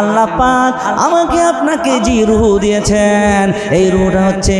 আল্লাহ পাক আমাকে আপনাকে যে রুহু দিয়েছেন, এই রুহটা হচ্ছে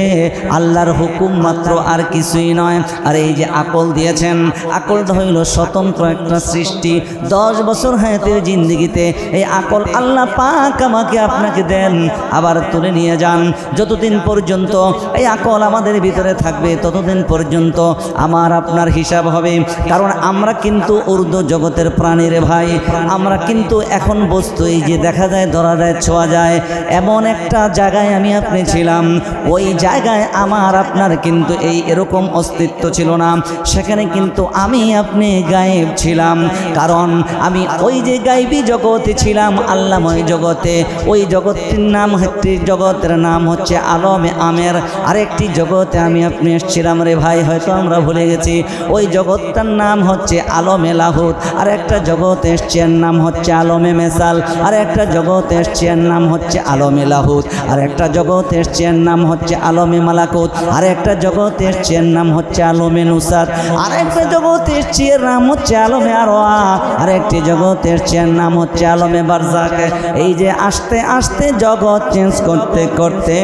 আল্লাহর হুকুম মাত্র আর কিছুই নয়। আর এই যে আকল দিয়েছেন, আকলটা হইল স্বতন্ত্র একটা সৃষ্টি। দশ বছর হায়াতের জিন্দিগিতে এই আকল আল্লাহ পাক আমাকে আপনাকে দেন, আবার তুলে নিয়ে যান। যতদিন পর্যন্ত এই আকল আমাদের ভিতরে থাকবে, ততদিন পর্যন্ত আমার আপনার হিসাব হবে। কারণ আমরা কিন্তু উর্দু জগতের প্রাণীরে ভাই, আমরা কিন্তু এখন বস্তু এই যে দেখা যায়, ধরা যায়, ছোঁয়া যায়, এমন একটা জায়গায় আমি আপনি ছিলাম। ওই জায়গায় আমার, আপনার কিন্তু এই এরকম অস্তিত্ব ছিল না। সেখানে কিন্তু আমি আপনি গায়েব ছিলাম। কারণ আমি ওই যে গাইবী জগতে ছিলাম, আল্লাময় জগতে। ওই জগতের নাম একটি জগতের নাম হচ্ছে আলমে আমের। আরেকটি জগতে আমি আপনি এসেছিলাম রে ভাই, হয়তো আমরা ভুলে গেছি। ওই জগৎটার নাম হচ্ছে আলমে লাহুত আর একটা জগতে এসছে নাম হচ্ছে আলমে মেসাল। আর একটা জগৎ এসছে এর নাম হচ্ছে আলমে লাহুত, আর একটা জগৎ এসছে এর নাম হচ্ছে আলমে মালাকুত, আর একটা জগৎ এসছে এর নাম হচ্ছে আলমে নুসাদ আর একটা জগৎ এসছে এর নাম হচ্ছে আলমে আরোয়া আর একটি জগৎ এসছে এর নাম হচ্ছে আলমে বারজাক। এই যে আস্তে আস্তে জগৎ চেঞ্জ করতে করতে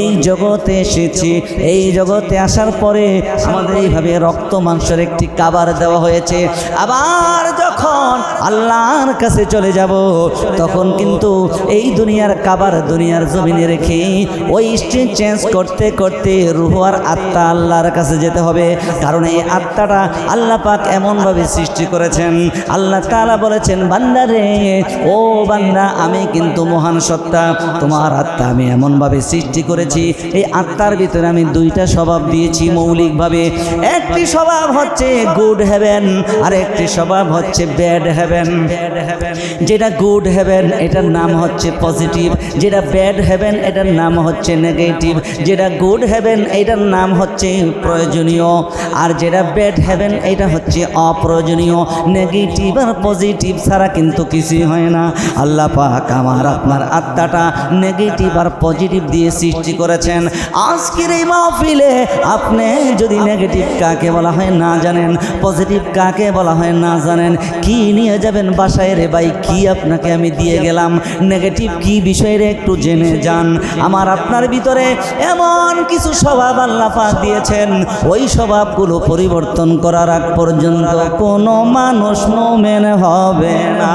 এই জগতে এসেছি, এই জগতে আসার পরে আমাদের এইভাবে রক্ত মাংসের একটি কাবার দেওয়া হয়েছে। আবার যখন আল্লাহর কাছে চলে যাব, তখন কিন্তু এই দুনিয়ার কাবার দুনিয়ার জমিনে রেখে ওই স্টেজ চেঞ্জ করতে করতে রুহ আর আত্মা আল্লাহর কাছে যেতে হবে। কারণ এই আত্মাটা আল্লাহ পাক এমনভাবে সৃষ্টি করেছেন। আল্লাহ তাআলা বলেছেন, বান্দা রে, ও বান্দা, আমি কিন্তু মহান সত্তা। তোমার আত্মা আমি এমনভাবে সৃষ্টি করেছি। এই আত্মার ভিতরে আমি দুইটা স্বভাব দিয়েছি মৌলিকভাবে। একটি স্বভাব হচ্ছে গুড হেভেন আর একটি স্বভাব হচ্ছে ব্যাড হেভেন যেটা গুড হেভেন এটার নাম হচ্ছে পজিটিভ যেটা ব্যাড হেভেন এটার নাম হচ্ছে নেগেটিভ যেটা গুড হেভেন এটার নাম হচ্ছে প্রয়োজনীয়, আর যেটা ব্যাড হেভেন এটা হচ্ছে অপ্রয়োজনীয়। নেগেটিভ আর পজিটিভ ছাড়া কিন্তু কিছুই হয় না। আল্লাহ পাক আমার, আপনার আত্মাটা নেগেটিভ আর পজিটিভ দিয়ে সৃষ্টি করেছেন। আজকের এই মাহফিলে আপনি যদি নেগেটিভ কাকে বলা হয় না জানেন পজিটিভ কাকে বলা হয় না জানেন, কি নিয়ে যাবেন বাসায় রে ভাই? কি আপনাকে আমি দিয়ে গেলাম? নেগেটিভ কি বিষয়ে রে একটু জেনে যান। আমার আপনার ভিতরে এমন কিছু স্বভাব আল্লাহ পাক দিয়েছেন। ওই স্বভাবগুলো পরিবর্তন করার আগ পর্যন্ত কোনো মানুষ মোমেন হবে না।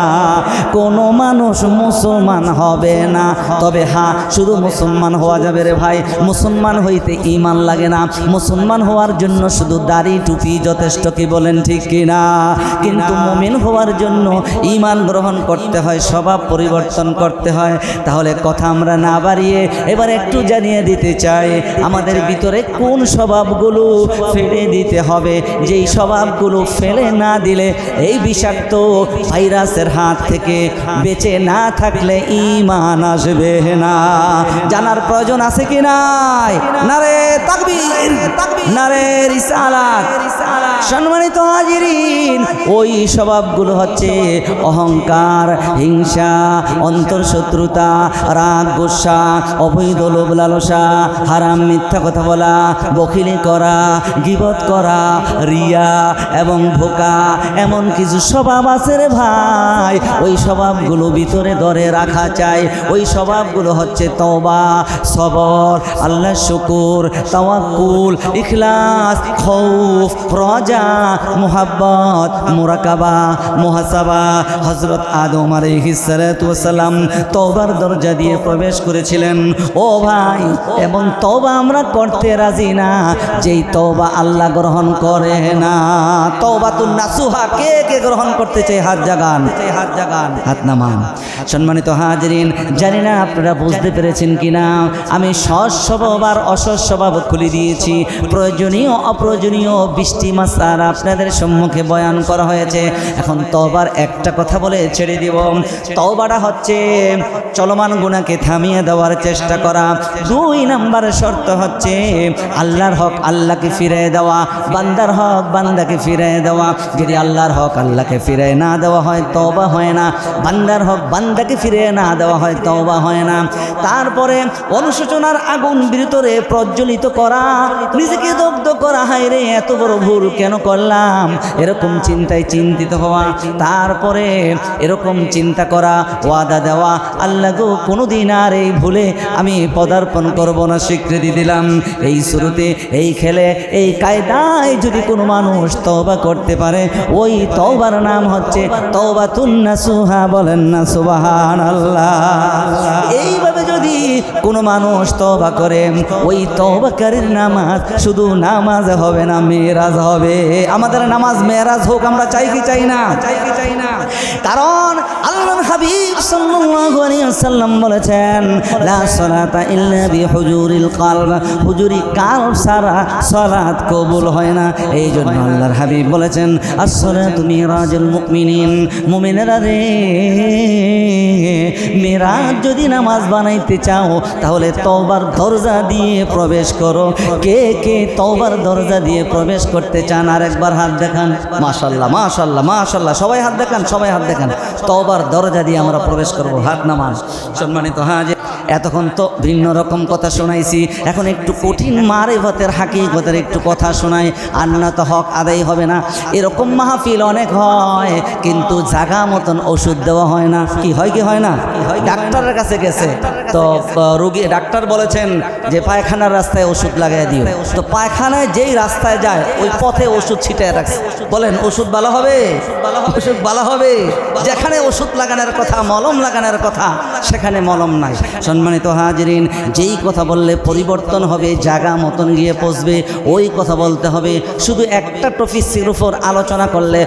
কোনো মানুষ মুসলমান হবে না। তবে হ্যাঁ শুধু মুসলমান হওয়া যাবে রে ভাই। মুসলমান হইতে ইমান লাগে না। মুসলমান হওয়ার জন্য শুধু দাড়ি টুপি যথেষ্ট কি বলেন ঠিক কিনা? কিন্তু মুমিন হওয়ার জন্য ইমান গ্রহণ করতে হয় স্বভাব পরিবর্তন করতে হয়। তাহলে কথা আমরা না বাড়িয়ে এবার একটু জানিয়ে দিতে চাই, আমাদের ভিতরে কোন স্বভাবগুলো ফেলে দিতে হবে? যেই স্বভাবগুলো ফেলে না দিলে এই বিষাক্ত ভাইরাসের হাত থেকে বেঁচে না থাকলে ইমান আসবে না। জানার প্রয়োজন আছে কি নাই? নারে তাকবীর, নারে রিসালাত সম্মানিত হাজিরিন, ওই স্বভাবগুলো হচ্ছে অহংকার, হিংসা অন্তর্শত্রুতা, রাগ, গোসা, অবৈধ লোভ, লালসা, হারাম, মিথ্যা কথা বলা বকিলি করা, গিবত করা, রিয়া এবং ভোকা, এমন কিছু স্বভাব আছে রে ভাই। ওই স্বভাবগুলো ভিতরে ধরে রাখা চাই। ওই স্বভাবগুলো হচ্ছে তবা সবর, আল্লাহ শুকুর, তাওয়াক্কুল, ইখলাস, খৌফ, রজা, মোহাব্বত, মোরাকাবা, মুহাসাবা হজরত আদম আলাইহিসসালাম তওবার দরজা দিয়ে প্রবেশ করেছিলেন। ও ভাই এবং তবা আমরা করতে রাজি না। যেই তবা আল্লাহ গ্রহণ করে না। তওবা তু নাসুহা, কে কে গ্রহণ করতে চাই হাত জাগান। হাত জাগান হাত নামান। সম্মানিত হাজরিন, জানি না আপনারা বুঝতে পেরেছেন কিনা। আমি সৎ স্বভাব আর অসৎ স্বভাব খুলে দিয়েছি। প্রয়োজনীয়, অপ্রয়োজনীয় বৃষ্টি মাসার আপনাদের সম্মুখে বয়ান করা হয়েছে। এখন তবার একটা কথা বলে ছেড়ে দিব। তওবাটা হচ্ছে, চলমান গুণাকে থামিয়ে দেওয়ার চেষ্টা করা। দুই নাম্বার শর্ত হচ্ছে, আল্লাহর হক আল্লাহকে ফিরে দেওয়া, বান্দার হক বান্দাকে ফিরে দেওয়া। যদি আল্লাহর হক আল্লাহকে ফিরে না দেওয়া হয়, তওবা হয় না। বান্দার হক বান্দাকে ফিরে না দেওয়া হয়, তওবা হয় না। তারপরে অনুশোচনার আগুন ভিতরে প্রজ্বলিত করা, নিজেকে দগ্ধ করা, হায় রে, এত বড় ভুল কেন করলাম? এরকম চিন্তায় চিন্তিত হওয়া। তারপরে এরকম চিন্তা করা, ওয়া ওয়াদা দেওয়া। আল্লাহ গো, কোনোদিন আর এই ভুলে আমি পদার্পণ করব না, স্বীকৃতি দিলাম। এই শুরুতে এই খেলে, এই কায়দায় যদি কোনো মানুষ তওবা করতে পারে, ওই তওবার নাম হচ্ছে তওবা তুন্না সুহা বলেন না সুবাহান আল্লাহ এইভাবে যদি কোনো মানুষ তওবা করে, ওই তওবাকারীর নামাজ শুধু নামাজ হবে না মেরাজ হবে। আমাদের নামাজ মেরাজ হোক, আমরা চাই কি চাই না? চাই কি চাই না? কারণ আল্লাহ হাবিব সাল্লাল্লাহু বলেছেন হুজুরি কালব সারা সালাত কবুল হয় না। এই জন্য আল্লাহর হাবিব বলেছেন, আসসালাতু মিরাজুল মুমিনিন রে যদি নামাজ বানাইতে চাও, তাহলে তওবার দরজা দিয়ে প্রবেশ করো। কে কে তওবার দরজা দিয়ে প্রবেশ করতে চান আর একবার হাত দেখান। মাশাল্লাহ মাশাল্লাহ মাশাল্লাহ সবাই হাত দেখান, সবাই হাত দেখান। তওবার দরজা দিয়ে আমরা প্রবেশ করব হাত নামাজ সম্মানিত হাজির এতক্ষণ তো ভিন্ন রকম কথা শোনাইছি। এখন একটু কঠিন মারে ভতের হাকিকতের একটু কথা শোনাই। আন্না তো হক আদায় হবে না। এরকম মাহফিল অনেক হয়, কিন্তু জাগা মতন ওষুধ দেওয়া হয় না। কি হয় কি হয় না? ডাক্তারের কাছে গেছে। তো রুগী, ডাক্তার বলেছেন যে পায়খানার রাস্তায় ওষুধ লাগাই দিও। তো পায়খানায় যেই রাস্তায় যায়, ওই পথে ওষুধ ছিটায় রাখছে। বলেন, ওষুধ ভালো হবে? ওষুধ ভালো হবে? যেখানে ওষুধ লাগানোর কথা, মলম লাগানোর কথা, সেখানে মলম নাই। সম্মানিত হাজিরিন, যেই কথা বললে পরিবর্তন হবে, জাগা মতন গিয়ে পৌঁছবে, ওই কথা বলতে হবে। শুধু একটা টপিসের উপর আলোচনা করলে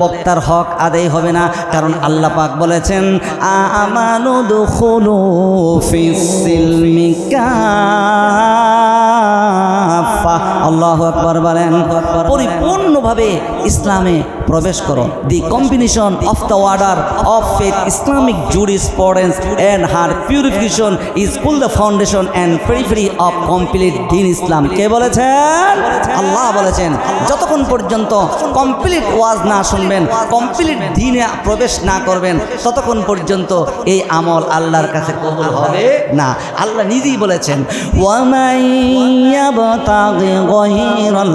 বক্তার হক আদায় হবে না, কারণ আল্লাহ পাক বলেছেন, আমানু দুখুলু ফিসিলমি কাফা আল্লাহু আকবার বলেন, পরিপূর্ণভাবে ইসলামে প্রবেশ করো। The combination of the order of faith Islamic jurisprudence and her purification is full the foundation and periphery of complete দিন ইসলাম কে বলেছেন? আল্লাহ বলেছেন, যতক্ষণ পর্যন্ত কমপ্লিট ওয়াজ না শুনবেন কমপ্লিট দিনে প্রবেশ না করবেন, ততক্ষণ পর্যন্ত এই আমল আল্লাহর কাছে কবুল হবে না। আল্লাহ নিজেই বলেছেন ওয়ামাইয়াবতাগি গায়রাল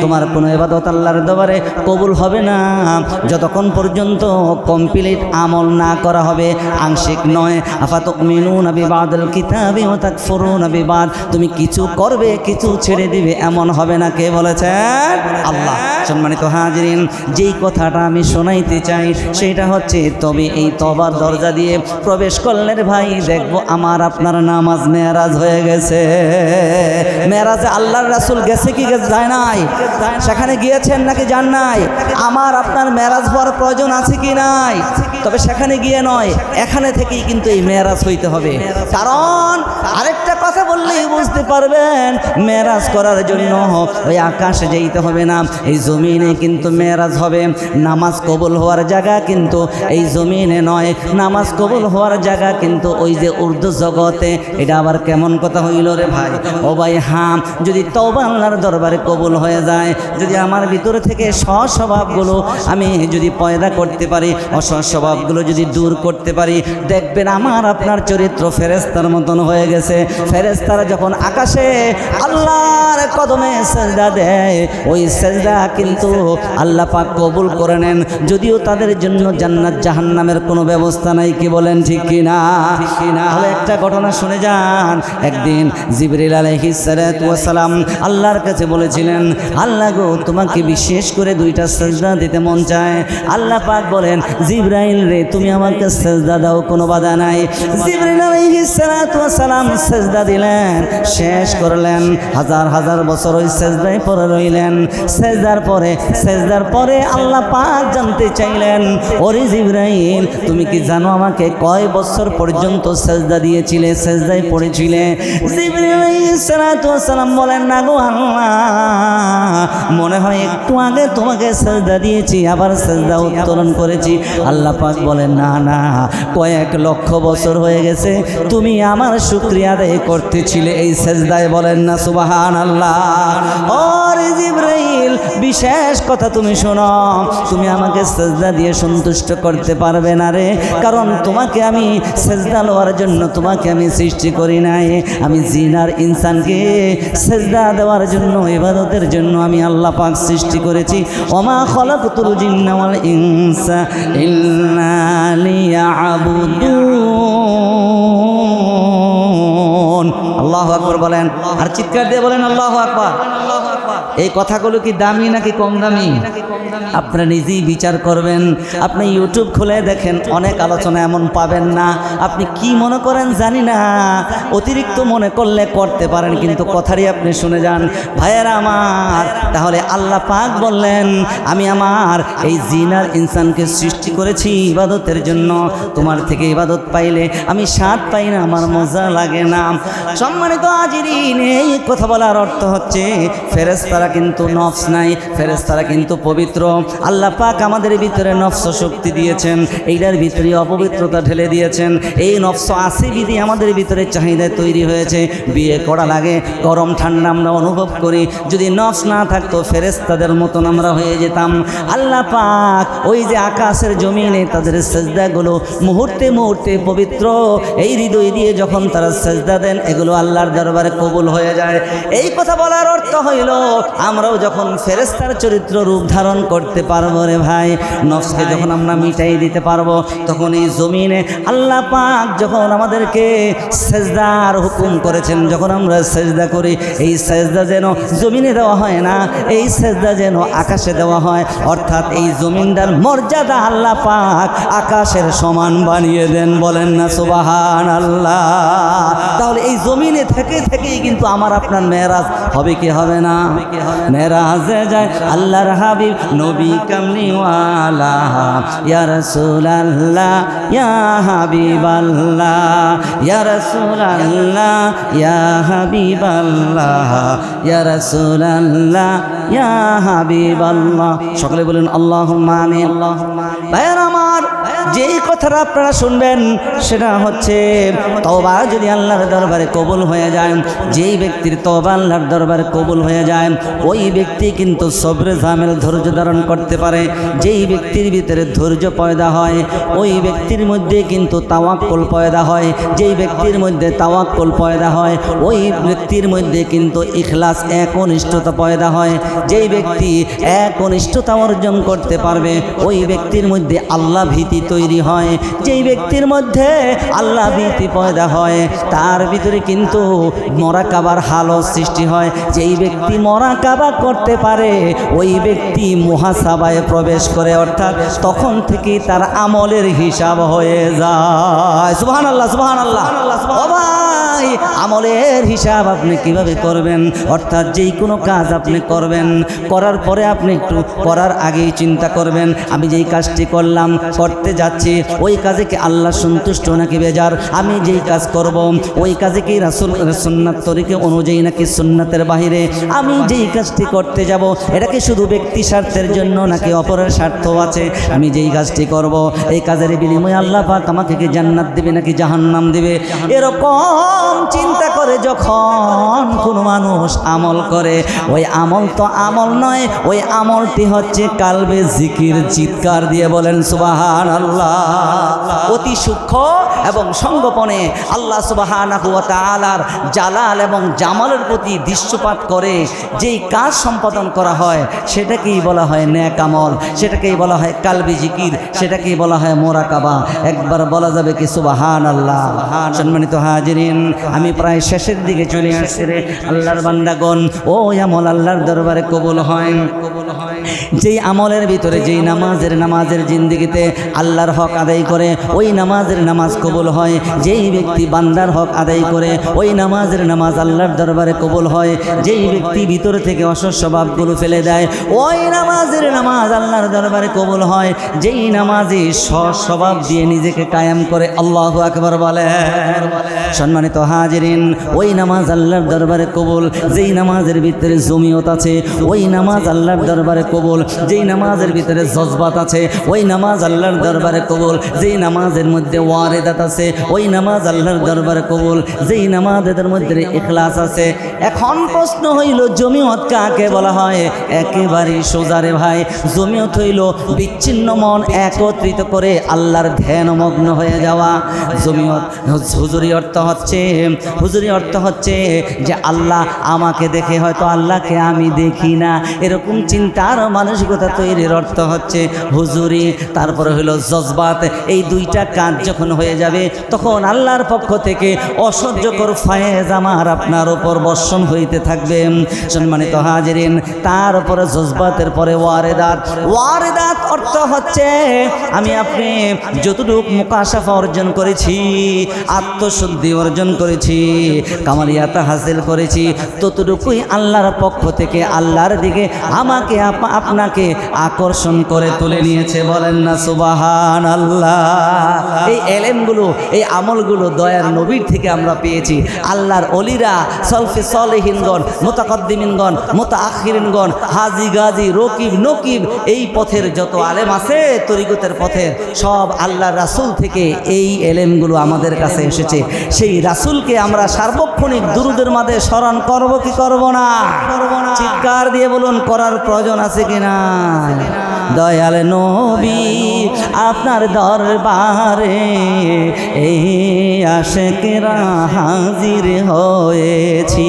তোমার কোনো ইবাদত আল্লাহর দরবারে কবুল হবে না। যতক্ষণ পর্যন্ত কমপ্লিট আমল না করা হবে, আংশিক নয়। আফাতুক মিনুন বিবাদুল কিতাবি ও তাকফুরুন বিবাদ। তুমি কিছু করবে, কিছু ছেড়ে দিবে, এমন হবে না। কে বলেছেন? আল্লাহ। সম্মানিত হাজিরিন, যেই কথাটা আমি শোনাইতে চাই, সেটা হচ্ছে, তবে এই তবার দরজা দিয়ে প্রবেশ করলেন ভাই, দেখব আমার আপনার নামাজ মেয়ারাজ হয়ে গেছে। মেয়ারাজে আল্লাহর রাসুল গেছে কি যায় নাই? সেখানে গিয়েছেন নাকি যান নাই? আমার, আপনার মেয়ারাজ হওয়ার প্রয়োজন আছে কি নাই? তবে সেখানে গিয়ে নয়, এখানে থেকেই কিন্তু এই মেয়ারাজ হইতে হবে। কারণ আরেকটা কথা বললেই বুঝতে পারবেন মেয়ারাজ করার জন্য ওই আকাশে যেতে হবে না, এই জমিনে কিন্তু মেয়ারাজ হবে। নামাজ কবুল হওয়ার জায়গা কিন্তু এই জমিনে নয়, নামাজ কবুল হওয়ার জায়গা কিন্তু ওই যে উর্দু জগতে, এটা আবার কেমন কথা হইল রে ভাই। ও ভাই, হাম, যদি তওবা আল্লাহর দরবারে কবুল হয়ে যায়, যদি আমার ভিতর থেকে স্বস্বভাবগুলো আমি যদি পয়দা করতে পারি অসৎ স্বভাবগুলো যদি দূর করতে পারি, দেখবেন আমার আপনার চরিত্র ফেরেস্তার মতন হয়ে গেছে। ফেরেস্তারা যখন আকাশে আল্লাহর কদমে সেজদা দেয়, ওই সেজদা কিন্তু আল্লাহ পাক কবুল করে নেন। যদিও তাদের জন্য জান্নাত জাহান্নামের কোনো ব্যবস্থা নাই, কি বলেন ঠিক কি না তাহলে একটা ঘটনা শুনে যান। একদিন জিবরিল আলাইহিস সালাতু ওয়াস সালাম আল্লাহর কাছে বলেছিলেন, আল্লাহ গো, তোমাকে বিশেষ করে দুইটা সেজদা দিতে মন চায়। আল্লাহ পাক বলেন, জিব্রাইল রে, তুমি আমাকে সেজদা দাও, কোনো বাধা নাই। জিবরিল আলাইহিস সালাতু সালাম সেজদা দিলেন, শেষ করলেন। হাজার হাজার বছর ওই সেজদায় পরে রইলেন। সেজদার পরে সেজদার পরে আল্লাহ পাক জানতে চাইলেন, ওরে জিব্রাইল, তুমি কি জানো আমাকে কয় বছর পর্যন্ত সেজদা দিয়েছিলে, সেজদায় পড়েছিলে? জিব্রাইল সালাম বলেন, না গো আল্লাহ, মনে হয় একটু আগে তোমাকে সেজদা দিয়েছি, আবার সেজদা উত্তোলন করেছি। আল্লাহ পাক বলেন, না না, কয়েক লক্ষ বছর হয়ে গেছে, তুমি আমার শুক্রিয়া আদায় করতেছিলে এই সেজদায়। বলেন না সুবাহান আল্লাহ ওরে জিব্রাইল বিশ কথা তুমি শোনো, তুমি আমাকে সেজদা দিয়ে সন্তুষ্ট করতে পারবে না রে, কারণ তোমাকে আমি সেজদা লওয়ার জন্য তোমাকে আমি সৃষ্টি করি নাই। আমি জিনার ইনসানকে সেজদা দেওয়ার জন্য, ইবাদতের জন্য আমি আল্লাহ পাক সৃষ্টি করেছি। ওমা খলাকতুল জিন্না ওয়াল ইনসা ইল্লা লিয়াবুদুন। আল্লাহু আকবার বলেন। আর চিৎকার দিয়ে বলেন, আল্লাহু আকবার। এই কথাগুলো কি দামি নাকি কম দামি? আপনারা নিজেই বিচার করবেন। আপনি ইউটিউব খুলে দেখেন, অনেক আলোচনা এমন পাবেন না। আপনি কি মনে করেন জানি না। অতিরিক্ত মনে করলে করতে পারেন, কিন্তু কথারই আপনি শুনে যান। ভাইয়েরা আমার, তাহলে আল্লাহ পাক বললেন, আমি আমার এই জিনার ইনসানকে সৃষ্টি করেছি ইবাদতের জন্য। তোমার থেকে ইবাদত পাইলে আমি স্বাদ পাই না, আমার মজা লাগে না। সম্মানিত আজিরিন এই কথা বলার অর্থ হচ্ছে ফেরেস্তারা কিন্তু নফস নাই ফেরেস্তারা কিন্তু পবিত্র আল্লাহ পাক আমাদের ভিতরে নফস শক্তি দিয়েছেন, এইটার ভিতরে অপবিত্রতা ঢেলে দিয়েছেন। এই নফস আসি বিধি আমাদের ভিতরে চাহিদা তৈরি হয়েছে। বিয়ে করা লাগে, গরম ঠান্ডা আমরা অনুভব করি। যদি নফস না থাকতো ফেরেস্তাদের মতন আমরা হয়ে যেতাম। আল্লাহ পাক ওই যে আকাশের জমিনে তাদের সেজদাগুলো মুহূর্তে মুহূর্তে পবিত্র, এই হৃদয় দিয়ে যখন তারা সেজদা দেন, এগুলো আল্লাহর দরবারে কবুল হয়ে যায়। এই কথা বলার অর্থ হইল, আমরাও যখন ফেরেস্তার চরিত্র রূপ ধারণ করতে পারব রে ভাই? নফসকে যখন আমরা মিটাই দিতে পারব, তখন এই জমিনে আল্লাহ পাক যখন আমাদেরকে সেজদার হুকুম করেছেন, যখন আমরা সেজদা করি, এই সেজদা যেন জমিনে দেওয়া হয় না, এই সেজদা যেন আকাশে দেওয়া হয়। অর্থাৎ এই জমিনটার মর্যাদা আল্লাহ পাক আকাশের সমান বানিয়ে দেন, বলেন না সুবাহান আল্লাহ তাহলে এই জমিনে থেকে থেকেই কিন্তু আমার আপনার মেয়েরাজ হবে কি হবে না? মেয়েরাজে যায় আল্লাহর হাবিব নবী কামনিওয়ালা ইয়া রাসূলুল্লাহ, ইয়া হাবিবাল্লাহ, ইয়া রাসূলুল্লাহ, ইয়া হাবিবাল্লাহ, ইয়া রাসূলুল্লাহ, ইয়া হাবিবাল্লাহ। সকলে বলেন, আল্লাহুম্মা আমিন। ভাইয়ের আমার যেই কথাটা আপনারা শুনবেন, সেটা হচ্ছে, তওবা যদি আল্লাহর দরবারে কবুল হয়ে যায়, যেই ব্যক্তির তওবা আল্লাহর দরবারে কবুল হয়ে যায়, ওই ব্যক্তি কিন্তু সবরে ঝামেল ধৈর্য ধারণ করতে পারে। যেই ব্যক্তির ভিতরে ধৈর্য পয়দা হয়, ওই ব্যক্তির মধ্যে কিন্তু তাওয়াক্কুল পয়দা হয়। যেই ব্যক্তির মধ্যে তাওয়াক্কুল পয়দা হয়, ওই ব্যক্তির মধ্যে কিন্তু ইখলাস একনিষ্ঠতা পয়দা হয়। যেই ব্যক্তি একনিষ্ঠতা অর্জন করতে পারবে, ওই ব্যক্তির মধ্যে আল্লাহ ভীতি তৈরি হয়, যেই ব্যক্তির মধ্যে আল্লাহ ভীতি পয়দা হয়, তার ভিতরে কিন্তু মরা কাবার হালও সৃষ্টি হয়। যেই ব্যক্তি মরাকাবা করতে পারে, ওই ব্যক্তি মহাসাবায় প্রবেশ করে, অর্থাৎ তখন থেকেই তার আমলের হিসাব হয়ে যায়। সুবহান আল্লাহ সুবহান আল্লাহ ভাই, আমলের হিসাব আপনি কীভাবে করবেন? অর্থাৎ যেই কোনো কাজ আপনি করবেন, করার পরে আপনি একটু করার আগেই চিন্তা করবেন, আমি যেই কাজটি করলাম, করতে যাচ্ছি, ওই কাজে কি আল্লাহ সন্তুষ্ট নাকি বেজার? আমি যেই কাজ করব, ওই কাজে কি রাসুল, সুন্নাত তরিকে অনুযায়ী নাকি সুন্নাতের বাহিরে? আমি যেই কাজটি করতে যাব, এটা কি শুধু ব্যক্তি স্বার্থের জন্য নাকি অপরের স্বার্থ আছে? আমি যেই কাজটি করব, এই কাজের বিনিময়ে আল্লাহ পাক আমাকে কি জান্নাত দেবে নাকি জাহান্নাম দেবে? এরকম চিন্তা করে যখন কোনো মানুষ আমল করে, ওই আমল তো আমল নয়, ওই আমলটি হচ্ছে কালবে জিকির, চিৎকার দিয়ে বলেন সুবাহান আল্লাহ অতি সূক্ষ্ম এবং সঙ্গোপনে আল্লাহ সুবাহান আলার জালাল এবং জামালের প্রতি দৃশ্যপাত করে যেই কাজ সম্পাদন করা হয়, সেটাকেই বলা হয় ন্যাক আমল, সেটাকেই বলা হয় কালবি জিকির, সেটাকেই বলা হয় মোরাকাবা একবার বলা যাবে কি সুবাহান আল্লাহ সম্মানিত হাজিরিন, আমি প্রায় শেষের দিকে চলে আসছি রে। আল্লাহর বান্দাগণ, ও আমল আল্লাহর দরবারে কবুল হয় কবুল হয়। যেই আমলের ভিতরে, যেই নামাজের নামাজের জিন্দিগিতে আল্লাহর হক আদায় করে, ওই নামাজের নামাজ কবুল হয়। যেই ব্যক্তি বান্দার হক আদায় করে, ওই নামাজের নামাজ আল্লাহর দরবারে কবুল হয়। যেই ব্যক্তি ভিতর থেকে অসৎ স্বভাবগুলো ফেলে দেয়, ওই নামাজের নামাজ আল্লাহর দরবারে কবুল হয়। যেই নামাজে সৎ স্বভাব দিয়ে নিজেকে কায়েম করে, আল্লাহ আকবর বলে। সম্মানিত হাজিরিন, ওই নামাজ আল্লাহর দরবারে কবুল। যেই নামাজের ভিতরে জমিয়ত আছে, ওই নামাজ আল্লাহর দরবারে কবুল, যেই নামাজের ভিতরে জজবাত আছে, ওই নামাজ আল্লাহর দরবারে কবুল, যেই নামাজের মধ্যে ওয়ারেদাত আছে, ওই নামাজ আল্লাহর দরবারে কবুল, যেই নামাজের মধ্যে ইখলাস আছে। এখন প্রশ্ন হইল, জমিয়ত কাকে বলা হয়? একেবারে সোজারে ভাই, জমিয়ত হইল বিচ্ছিন্ন মন একত্রিত করে আল্লাহর ধ্যানমগ্ন হয়ে যাওয়া। জমিয়ত, হুজুরি অর্থ হচ্ছে, হুজুরি অর্থ হচ্ছে যে আল্লাহ আমাকে দেখে, হয়তো আল্লাহকে আমি দেখি না। এরকম চিন্তার মানসিকতা তৈরির অর্থ হচ্ছে হুজুরি, তারপরে হলো জজবাত। এই দুইটা কাজ যখন হয়ে যাবে, তখন আল্লাহর পক্ষ থেকে অসহ্যকর ফায়েজ আমার আপনার ওপর বর্ষণ হইতে থাকবে। সম্মানিত হাজিরিন তারপরে জজবাতের পরে ওয়ারেদাত। ওয়ারেদাত অর্থ হচ্ছে, আমি আপনি যতটুক মুকাশাফা অর্জন করেছি, আত্মশুদ্ধি অর্জন করেছি, কামালিয়াতা হাসিল করেছি, ততটুকুই আল্লাহর পক্ষ থেকে আল্লাহর দিকে আমাকে আপনাকে আকর্ষণ করে তুলে নিয়েছে, বলেন না সুবাহান আল্লাহ এই এলেমগুলো, এই আমলগুলো দয়ার নবীর থেকে আমরা পেয়েছি। আল্লাহর অলিরা, সলফে সলেহিনগণ, মোতাকদ্দিমিনগণ মোতা আখিরিনগণ হাজি গাজী, রকিব, নকিব, এই পথের যত আলেম আছে তরিকতের পথের সব আল্লাহর রাসূল থেকে এই এলেমগুলো আমাদের কাছে এসেছে। সেই রাসূলকে আমরা সার্বক্ষণিক দুরুদের মাঝে স্মরণ করব কি করব না? চিৎকার দিয়ে বলুন, করার প্রয়োজন আছে কি না দয়াল নবী আপনার দরবারে এই আশেকেরা হাজির হয়েছি।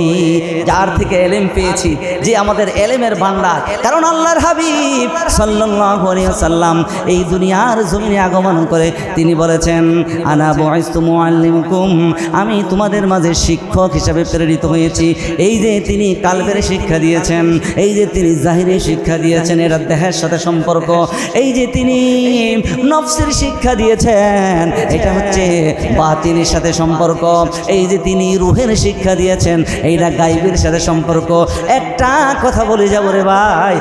যার থেকে এলেম পেয়েছি যে আমাদের এলেমের ভান্ডার কারণ আল্লাহর হাবিব সাল্লাম এই দুনিয়ার জমিনে আগমন করে তিনি বলেছেন, আনা মুআল্লিমুকুম আমি তোমাদের মাঝে শিক্ষক হিসাবে প্রেরিত হয়েছি। এই যে তিনি কালবের শিক্ষা দিয়েছেন, এই যে তিনি জাহিরি শিক্ষা দিয়েছেন এটা দেহের সাথে সম্পর্ক। এই যে তিনি নফসের শিক্ষা দিয়েছেন, এটা হচ্ছে বাতিনের সাথে সম্পর্ক। এই যে তিনি রুহের শিক্ষা দিয়েছেন এইটা গাইবের সাথে সম্পর্ক। একটা কথা বলে যাব রে ভাই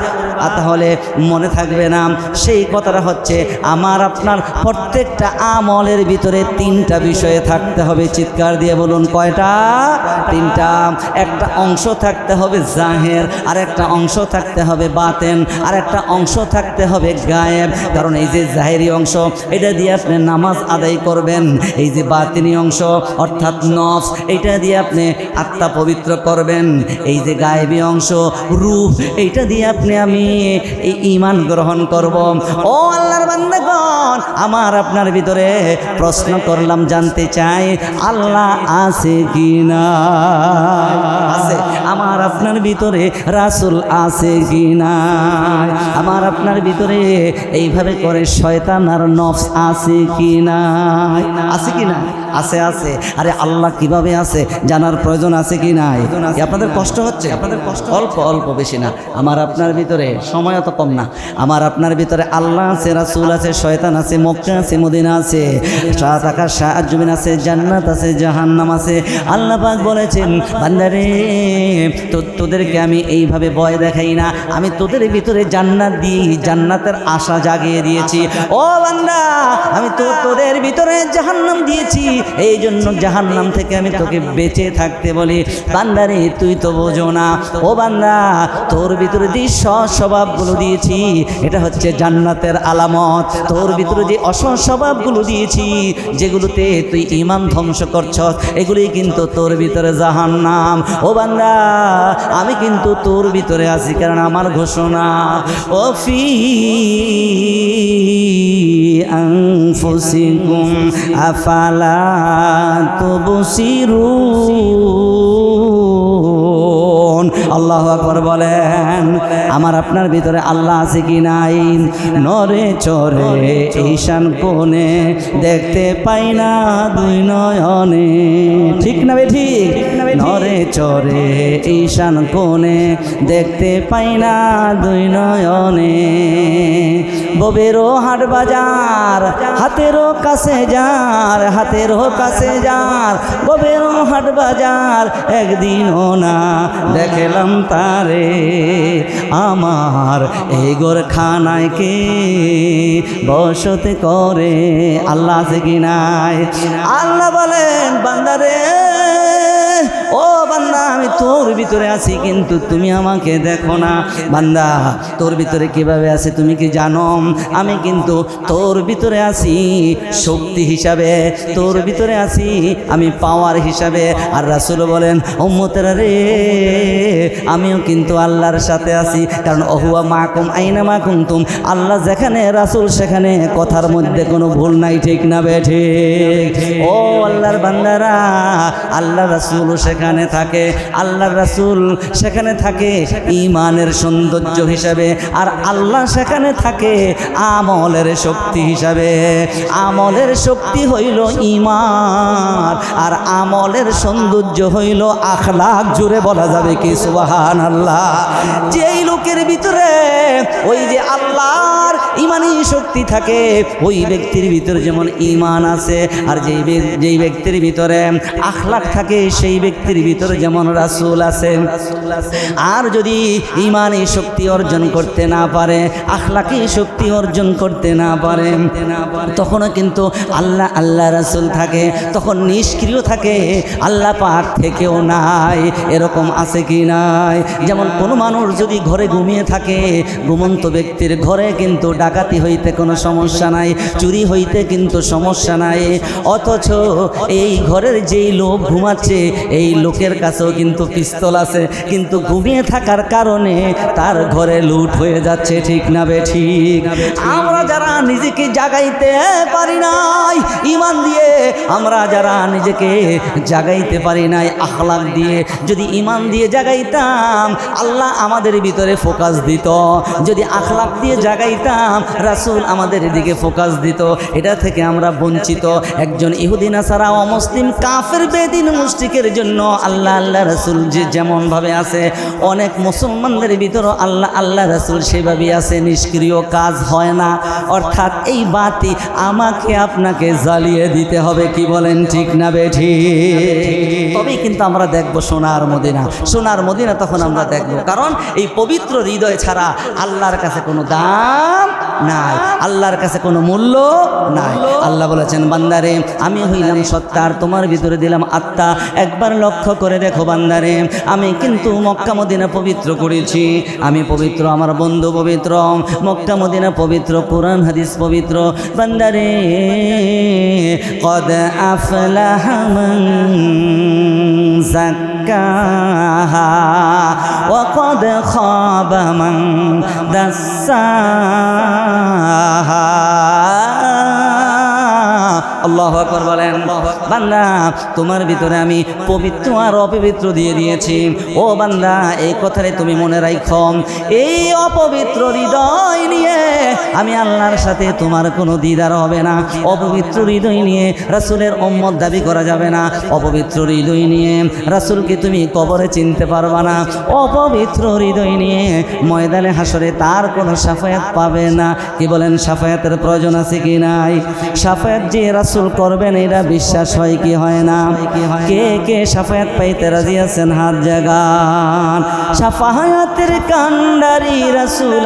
তাহলে মনে থাকবে না, সেই কথাটা হচ্ছে আমার, আপনার প্রত্যেকটা আমলের ভিতরে তিনটা বিষয়ে থাকতে হবে। চিৎকার দিয়ে বলুন, কয়টা? তিনটা। একটা অংশ থাকতে হবে জাহের আর একটা অংশ থাকতে হবে বাতেন। আর একটা অংশ থাকতে হবে গায়েব, কারণ এই যে জাহেরি অংশ, এটা দিয়ে আপনি নামাজ আদায় করবেন। এই যে বাতিনি অংশ, অর্থাৎ নফস, এটা দিয়ে আপনি আত্মা পবিত্র করবেন। এই যে গায়েবী অংশ, রূপ, এইটা দিয়ে আপনি আমি এই ইমান গ্রহণ করব। ও আল্লাহর বান্দাগণ, আমার আপনার ভিতরে প্রশ্ন করলাম, জানতে চাই, আল্লাহ আছে কি না আছে। আমার আপনার ভিতরে রাসুল আছে কি না আমার আপনার ভিতরে এইভাবে করে শয়তান আর নফস আছে কি না আছে কি না আছে আছে। আরে আল্লাহ কীভাবে আছে? জানার প্রয়োজন আছে কি নাই? আপনাদের কষ্ট হচ্ছে? আপনাদের কষ্ট অল্প অল্প বেশি না। আমার আপনার ভিতরে সময় অত কম না। আমার আপনার ভিতরে আল্লাহ আছে, রাসুল আছে, শয়তান আছে, মক্কা আছে, মদিনা আছে, সাত আকাশ, সাত জমিন আছে, জান্নাত আছে, জাহান্নাম আছে। আল্লাহ পাক বলেছেন, বান্দারে, তো তোদেরকে আমি এইভাবে ভয় দেখাই না। আমি তোদের ভিতরে জান্নাত দিয়ে জান্নাতের আশা জাগিয়ে দিয়েছি। ও বান্দা আমি তো তোদের ভিতরে জাহান্নাম দিয়েছি। এই জন্য জাহান্নাম থেকে আমি তোকে বেঁচে থাকতে বলি। বান্দারে তুই তো বোঝো না। ও বান্দা তোর ভিতরে যে স্বভাবগুলো দিয়েছি এটা হচ্ছে জান্নাতের আলামত। তোর ভিতরে যে স্বভাবগুলো দিয়েছি যেগুলোতে তুই ইমান ধ্বংস করছ এগুলি কিন্তু তোর ভিতরে জাহান্নাম। ও বান্দা আমি কিন্তু তোর ভিতরে আছি কারণ আমার ঘোষণা ও ফি আনফুসিকুম আফালা তুবসিরুন আল্লাহ আকবর বলেন, আমার আপনার ভিতরে আল্লাহ আছে কি নাই? নরে চরে ঈশান কোণে দেখতে পাই না দুই নয়নে। ঠিক না বে ঠিক? নরে চরে ঈশান কোণে দেখতে পাই না দুই নয়নে। ববেরও হাট বাজার হাতেরও কাছে যার হাতেরও কাছে যার। ববেরও হাট বাজার, একদিনও না দেখলাম তারে। আমার এই গোরখানায় কে বসতে করে? আল্লাহ আছে কি নাই? আল্লাহ বলেন, বান্দারে। তোর ভিতরে আছি, কিন্তু তুমি আমাকে দেখো না। বান্দা, তোর ভিতরে কীভাবে আছে তুমি কি জানো? আমি কিন্তু তোর ভিতরে আছি শক্তি হিসাবে, তোর ভিতরে আছি আমি পাওয়ার হিসাবে। আর রাসুল বলেন, উম্মতেরা রে, আমিও কিন্তু আল্লাহর সাথে আছি। কারণ অহুয়া মাকুম আইনা মাকুম তুম আল্লাহ যেখানে, রাসুল সেখানে। কথার মধ্যে কোনো ভুল নাই, ঠিক না বে, ঠিক? ও আল্লাহর বান্দারা, আল্লাহ রাসুল সেখানে থাকে। আল্লাহ রাসুল সেখানে থাকে ইমানের সৌন্দর্য হিসাবে আর আল্লাহ সেখানে থাকে আমলের শক্তি হিসাবে। আমলের শক্তি হইল ইমান আর আমলের সৌন্দর্য হইল আখলাখ জুড়ে বলা যাবে কি? সুবাহান আল্লাহ যেই লোকের ভিতরে ওই যে আল্লাহর ইমানি শক্তি থাকে, ওই ব্যক্তির ভিতরে যেমন ইমান আছে, আর যেই যেই ব্যক্তির ভিতরে আখলাক থাকে, সেই ব্যক্তির ভিতরে যেমন রাসূল আছে আর যদি ইমানি শক্তি অর্জন করতে না পারে, আখলাকে শক্তি অর্জন করতে না পারে, তখনও কিন্তু আল্লাহ আল্লাহ রাসুল থাকে, তখন নিষ্ক্রিয় থাকে, আল্লাহ পাক থেকেও নাই, এরকম আছে কি নাই? যেমন কোনো মানুষ যদি ঘরে ঘুমিয়ে থাকে, ঘুমন্ত ব্যক্তির ঘরে কিন্তু ডাকাতি হইতে কোনো সমস্যা নাই, চুরি হইতে কিন্তু সমস্যা নাই, অথচ এই ঘরের যেই লোক ঘুমাচ্ছে, এই লোকের কাছেও কিন্তু পিস্তল আছে, কিন্তু ঘুমিয়ে থাকার কারণে তার ঘরে লুট হয়ে যাচ্ছে, ঠিক না বে, ঠিক? আমরা যারা নিজেকে জাগাইতে পারি নাই ইমান দিয়ে আমরা যারা নিজেকে জাগাইতে পারি নাই আখলাক দিয়ে যদি ইমান দিয়ে জাগাইতাম, আল্লাহ আমাদের ভিতরে ফোকাস দিত। যদি আখলাক দিয়ে জাগাইতাম, রাসূল আমাদের দিকে ফোকাস দিত। এটা থেকে আমরা বঞ্চিত। একজন ইহুদিনা ছাড়া অমুসলিম কাফের, বেদিন মুশরিকের জন্য আল্লাহ আল্লাহ রাসূল যে যেমনভাবে আছে, অনেক মুসলমানদের ভিতরও আল্লাহ আল্লাহ রাসূল সেভাবেই আছে, নিষ্ক্রিয় কাজ হয় না। অর্থাৎ এই বাতি আমাকে আপনাকে জ্বালিয়ে দিতে হবে, কি বলেন ঠিক না বেঠি? তবেই কিন্তু আমরা দেখব সোনার মদিনা। সোনার মদিনা তখন আমরা দেখব। কারণ এই পবিত্র হৃদয় ছাড়া আল্লাহর কাছে কোনো দাম নাই, আল্লাহর কাছে কোনো মূল্য নাই। আল্লাহ বলেছেন, বান্দারে, আমি হইলাম সত্তার, তোমার ভিতরে দিলাম আত্মা। একবার লক্ষ্য করে দেখো বান্দারে, আমি কিন্তু মক্কা মদিনা পবিত্র করেছি। আমি পবিত্র, আমার বন্ধু পবিত্র, মক্কা মদিনা পবিত্র, কোরআন, হাদিস পবিত্র। বান্দারে, কদ আফলাহ زكاها وقد خاب من دساها আল্লাহ আকবর বলেন, বান্দা, তোমার ভিতরে আমি পবিত্র আর অপবিত্র দিয়ে দিয়েছি। ও বান্দা, এই কথাটা তুমি মনে রাখো এই অপবিত্র হৃদয় নিয়ে আমি আল্লাহর সাথে তোমার কোনো দিদার হবে না। অপবিত্র হৃদয় নিয়ে রাসূলের উম্মত দাবি করা যাবে না। অপবিত্র হৃদয় নিয়ে রাসূলকে তুমি কবরে চিনতে পারবা না। অপবিত্র হৃদয় নিয়ে ময়দানে হাসরে তার কোনো সাফায়াত পাবে না। কি বলেন, সাফায়াতের প্রয়োজন আছে কি নাই? সাফায়াত যে রাসূল করবেন এটা বিশ্বাস হয় কি হয় না? কে কে সাফায়াত পাইতে রাজি আছেন? হাত জাগান। সাফায়াতের কান্ডারি রাসূল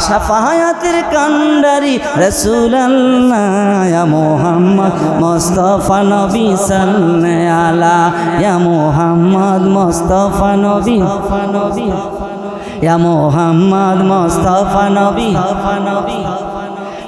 সাফায়াতের কান্ডারি রাসূল মুহাম্মদ মুস্তাফা নবী আলা। ইয়া মুহাম্মদ মুস্তাফা নবী। নবী ইয়া মুহাম্মদ মুস্তাফা নবী নবী।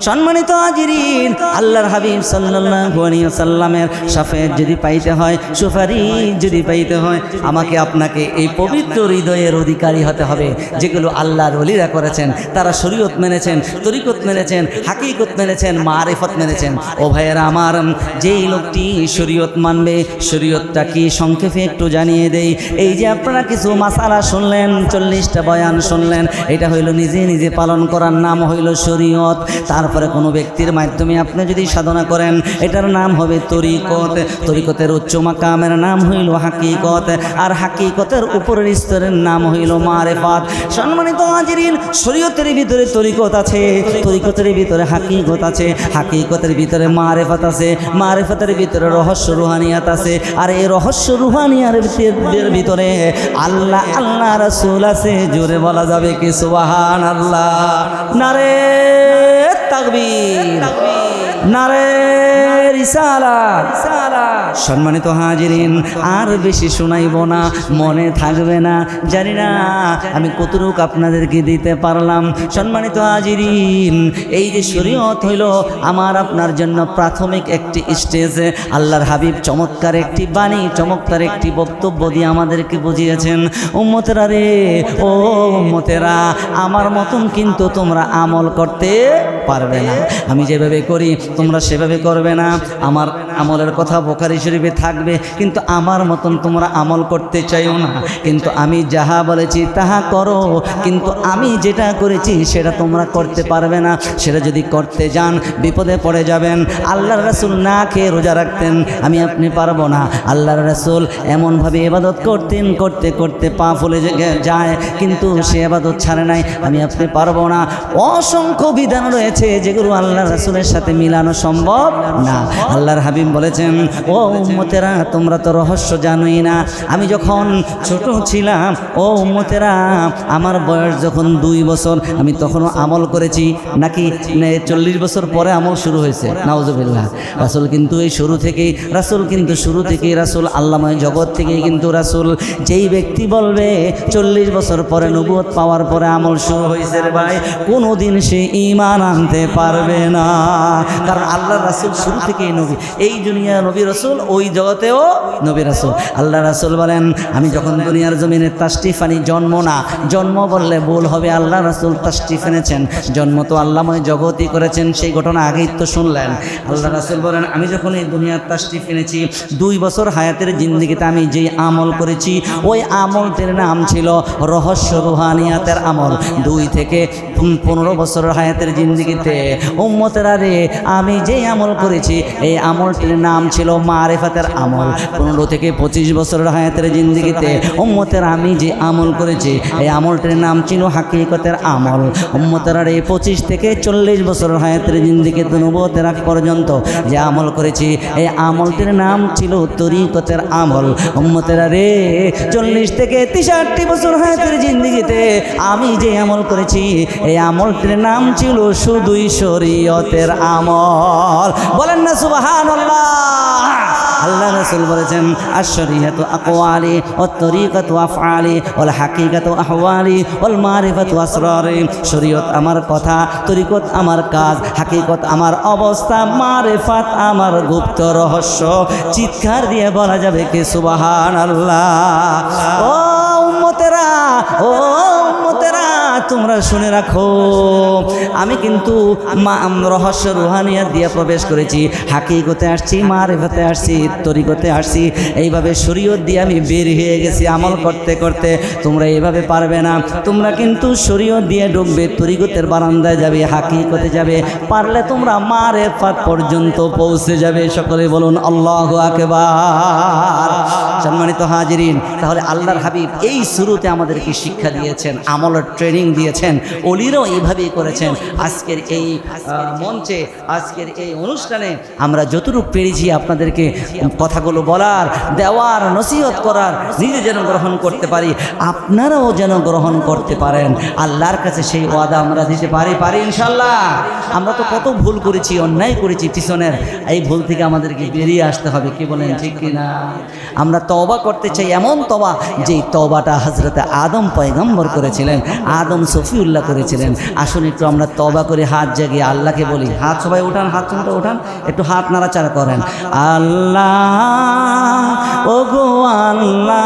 সম্মানিত আজিরিন আল্লাহর হাবিব সাল্লামের শাফায়াত যদি পাইতে হয়, সুপারিশ যদি পাইতে হয়, আমাকে আপনাকে এই পবিত্র হৃদয়ের অধিকারী হতে হবে, যেগুলো আল্লাহর ওলিরা করেছেন, তারা শরীয়ত মেনেছেন, তরিকত মেনেছেন, হাকিকত মেনেছেন, মারেফত মেনেছেন। ও ভাইয়েরা আমার, যেই লোকটি শরীয়ত মানবে, শরীয়তটা কি সংক্ষেপে একটু জানিয়ে দেই। এই যে আপনারা কিছু মাসালা শুনলেন, চল্লিশটা বয়ান শুনলেন, এটা হইল নিজে নিজে পালন করার নাম হইল শরীয়ত তারপরে কোনো ব্যক্তির মাধ্যমে আপনি যদি সাধনা করেন, এটার নাম হবে তরিকত। তরিকতের উচ্চ মাকামের নাম হইল হাকিকত। আর হাকিকতের উপরের স্তরের নাম হইল মারেফাত। সম্মানিত হাজিরিন, শরীয়তের ভিতরে তরিকত আছে, তরিকতের ভিতরে হাকিকত আছে, হাকিকতের ভিতরে মারেফাত আছে, মারেফাতের ভিতরে রহস্য রুহানিয়াত আছে। আর এই রহস্য রুহানিয়ার ভিতরে আল্লাহ আল্লাহ রাসূল আছে, জোরে বলা যাবে কি সুবহান আল্লাহ নারে তাকবীর। নারে সম্মানিত হাজিরিন, আর বেশি শোনাইব না, মনে থাকবে না, জানি না, আমি কতটুক আপনাদেরকে দিতে পারলাম। সম্মানিত হাজিরিন, এই যে শরীয়ত হইল আমার আপনার জন্য প্রাথমিক একটি স্টেজে। আল্লাহর হাবিব চমৎকার একটি বাণী, চমৎকার একটি বক্তব্য দিয়ে আমাদেরকে বুঝিয়েছেন। উম্মতেরা রে, ও উম্মতেরা, আমার মতন কিন্তু তোমরা আমল করতে পারবে না। আমি যেভাবে করি, তোমরা সেভাবে করবে না। আমার আমলের কথা বোকারি শরীফে থাকবে, কিন্তু আমার মতন তোমরা আমল করতে চাইও না। কিন্তু আমি যাহা বলেছি তাহা করো, কিন্তু আমি যেটা করেছি সেটা তোমরা করতে পারবে না। সেটা যদি করতে যান, বিপদে পড়ে যাবেন। আল্লাহর রাসুল না খেয়ে রোজা রাখতেন, আমি আপনি পারব না। আল্লাহর রাসুল এমনভাবে এবাদত করতেন, করতে করতে পা ফুলে যায়, কিন্তু সে এবাদত ছাড়ে নাই, আমি আপনি পারব না। অসংখ্য বিধান রয়েছে যেগুলো আল্লাহ রাসুলের সাথে মিলানো সম্ভব না। আল্লাহর হাবিব বলেছেন, ও উম্মতেরা, তোমরা তো রহস্য জানোই না। আমি যখন ছোট ছিলাম, ও উম্মতেরা, আমার বয়স যখন দুই বছর, আমি তখনও আমল করেছি। নাকি চল্লিশ বছর পরে আমল শুরু হয়েছে। নাওজবিল্লাহ রাসুল কিন্তু এই শুরু থেকেই, রাসুল কিন্তু শুরু থেকেই, রাসুল আল্লাময় জগৎ থেকেই কিন্তু রাসুল। যেই ব্যক্তি বলবে, চল্লিশ বছর পরে নবুয়ত পাওয়ার পরে আমল শুরু হয়েছে রে ভাই কোনো দিন সে ইমান আনতে পারবে না। কারণ আল্লাহ রাসুল শুরু থেকেই নবী? এই দুনিয়া নবী রসুল, ওই জগতেও নবী রাসুল। আল্লাহ রসুল বলেন, আমি যখন দুনিয়ার জমিনে তাস্টিফানি জন্ম না, জন্ম বললে ভুল হবে, আল্লাহ রসুল তাস্টিফ এনেছেন। জন্ম তো আল্লাহময় জগতই করেছেন, সেই ঘটনা আগেই তো শুনলেন। আল্লাহ রাসুল বলেন, আমি যখন এই দুনিয়ার তাস্টিফ এনেছি, দুই বছর হায়াতের জিন্দিগিতে আমি যেই আমল করেছি, ওই আমলটির নাম ছিল রহস্য রুহানিয়াতের আমল। দুই থেকে পনেরো বছরের হায়াতের জিন্দিগিতে উম্মতেরা রে আমি যেই আমল করেছি এই আমলটির নাম ছিল মারেফাতের আমল। পনেরো থেকে পঁচিশ বছরের হায়াতের জিন্দিগিতে উম্মতের আমি যে আমল করেছি, এই আমলটির নাম ছিল হাকিকতের আমল। উম্মতেরা রে পঁচিশ থেকে চল্লিশ বছরের হায়াতের জিন্দিগিতে নবতের আগ পর্যন্ত যে আমল করেছি, এই আমলটির নাম ছিল তরিকতের আমল। উম্মতেরা রে চল্লিশ থেকে তেষট্টি বছর হায়াতের জিন্দিগিতে আমি যে আমল করেছি, এই আমলটির নাম ছিল শুধুই শরীয়তের আমল। বলেন না সুবাহান আল্লাহ রসুল বলেছেন আশরিয়াত আকওয়ালি ও তরিকত আফআলি ওল হাকিকত আহওয়ালি ওল মারিফত আসরারি। শরীয়ত আমার কথা, তরিকত আমার কাজ, হাকিকত আমার অবস্থা, মারিফাত আমার গুপ্ত রহস্য। চিৎকার দিয়ে বলা যাবে কি সুবাহান আল্লাহ ও উম্মতেরা, ও তোমরা শুনে রাখো। আমি কিন্তু মা রহস্য রুহানিয়া দিয়ে প্রবেশ করেছি। হাকিকতে আসছি মার মারেফাতে আসছি, তরিকতে আসছি। এইভাবে শরীয়ত দিয়ে আমি বের হয়ে গেছি আমল করতে করতে। তোমরা এইভাবে পারবে না। তোমরা কিন্তু শরীয়ত দিয়ে ঢুকবে তরিকতের বারান্দায় যাবে, হাকিকতে যাবে। পারলে তোমরা মারেফাত পর্যন্ত পৌঁছে যাবে। সকলে বলুন, আল্লাহ আকবার। সম্মানিত হাজিরিন, তাহলে আল্লাহর হাবিব এই শুরুতে আমাদেরকে শিক্ষা দিয়েছেন আমলের ট্রেনিং দিয়েছেন। অলিরাও এইভাবেই করেছেন। আজকের এই মঞ্চে, আজকের এই অনুষ্ঠানে আমরা যতটুকু পেরেছি আপনাদেরকে কথাগুলো বলার, দেওয়ার, নসিহত করার, নিজে যেন গ্রহণ করতে পারি, আপনারাও যেন গ্রহণ করতে পারেন। আল্লাহর কাছে সেই ওয়াদা আমরা দিতে পারি পারি ইনশাল্লাহ আমরা তো কত ভুল করেছি, অন্যায় করেছি পিছনের। এই ভুল থেকে আমাদেরকে বেরিয়ে আসতে হবে, কি বলেন, ঠিক কিনা আমরা তবা করতে চাই, এমন তবা যে তবাটা হজরতে আদম পয়গম্বর করেছিলেন। আদম সফিউল্লাহ করেছিলেন। আসুন একটু আমরা তবা করে হাত জাগিয়ে আল্লাহকে বলি, হাত সবাই উঠান হাত সবাই উঠান একটু হাত নাড়াচাড়া করেন। আল্লাহ ও গো আল্লাহ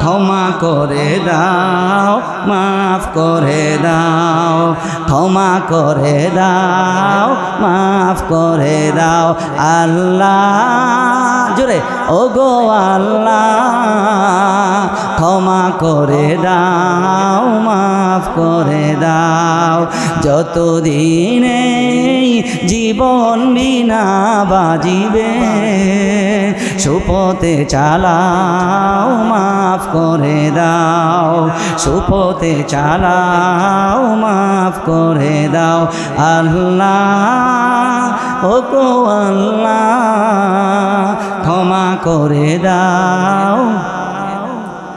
ক্ষমা করে দাও, মাফ করে দাও, ক্ষমা করে দাও, মাফ করে দাও, আল্লাহ জোরে ও গো আল্লাহ, ক্ষমা করে দাও, মাফ করে দাও, যতদিনে জীবন বিনা বাজিবে, সুপথে চালাও, মাফ করে দাও সুপথে চালাও মাফ করে দাও। আল্লাহ ও আল্লাহ ক্ষমা করে দাও।